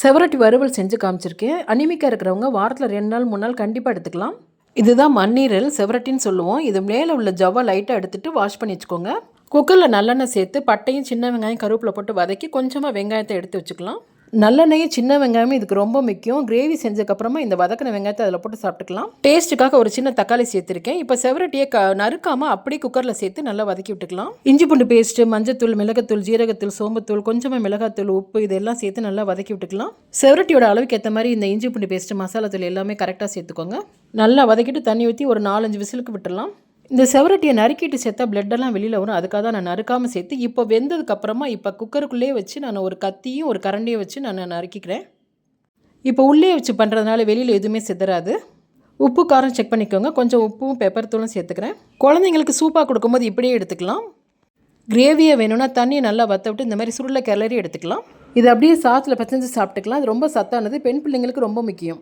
செவரட்டி வறுவல் செஞ்சு காமிச்சிருக்கேன். அனிமிக்காக இருக்கிறவங்க வாரத்தில் ரெண்டு நாள் மூணு நாள் கண்டிப்பாக எடுத்துக்கலாம். இதுதான் மண்ணீரல் செவரட்டின்னு சொல்லுவோம். இது மேலே உள்ள ஜவ்வா லைட்டாக எடுத்துட்டு வாஷ் பண்ணி வச்சுக்கோங்க. குக்கரில் நல்லெண்ணெய் சேர்த்து பட்டையும் சின்ன வெங்காயம் கருவேப்பிலை போட்டு வதக்கி கொஞ்சமாக வெங்காயத்தை எடுத்து வச்சுக்கலாம். நல்லெண்ணெயும் சின்ன வெங்காயமும் இதுக்கு ரொம்ப முக்கியம். கிரேவி செஞ்சதுக்கப்புறமா இந்த வதக்கின வெங்காயத்தை அதில் போட்டு சாப்பிட்டுக்கலாம். டேஸ்ட்டுக்காக ஒரு சின்ன தக்காளி சேர்த்துருக்கேன். இப்போ செவரட்டியை க நறுக்காமல் அப்படியே குக்கரில் சேர்த்து நல்லா வதக்கி விட்டுக்கலாம். இஞ்சி பூண்டு பேஸ்ட்டு மஞ்சத்தூள் மிளகத்தூள் ஜீரகத்தூள் சோம்புத்தூள் கொஞ்சமாக மிளகாத்தூள் உப்பு இதெல்லாம் சேர்த்து நல்லா வதக்கி விட்டுக்கலாம். செவரட்டியோட அளவுக்கு ஏற்ற மாதிரி இந்த இஞ்சி பூண்டு பேஸ்ட்டு மசாலா தூள் எல்லாமே கரெக்டாக சேர்த்துக்கோங்க. நல்லா வதக்கிட்டு தண்ணி ஊற்றி ஒரு நாலஞ்சு விசிலுக்கு விட்டுடலாம். இந்த செவரட்டியை நறுக்கிட்டு சேர்த்தா பிளட்டெல்லாம் வெளியில் வரும். அதுக்காக தான் நான் நறுக்காமல் சேர்த்து இப்போ வெந்ததுக்கப்புறமா இப்போ குக்கருக்குள்ளேயே வச்சு நான் ஒரு கத்தியும் ஒரு கரண்டியும் வச்சு நான் நறுக்கிக்கிறேன். இப்போ உள்ளே வச்சு பண்ணுறதுனால வெளியில் எதுவுமே சிதறாது. உப்பு காரம் செக் பண்ணிக்கோங்க. கொஞ்சம் உப்பும் பெப்பர் தூளும் சேர்த்துக்கிறேன். குழந்தைங்களுக்கு சூப்பாக கொடுக்கும்போது இப்படியே எடுத்துக்கலாம். கிரேவியை வேணும்னா தண்ணியை நல்லா வற்ற விட்டு இந்த மாதிரி சுருளை கிளறி எடுத்துக்கலாம். இது அப்படியே சாத்தில் பச்சஞ்சு சாப்பிட்டுக்கலாம். அது ரொம்ப சத்தானது. பெண் பிள்ளைங்களுக்கு ரொம்ப முக்கியம்.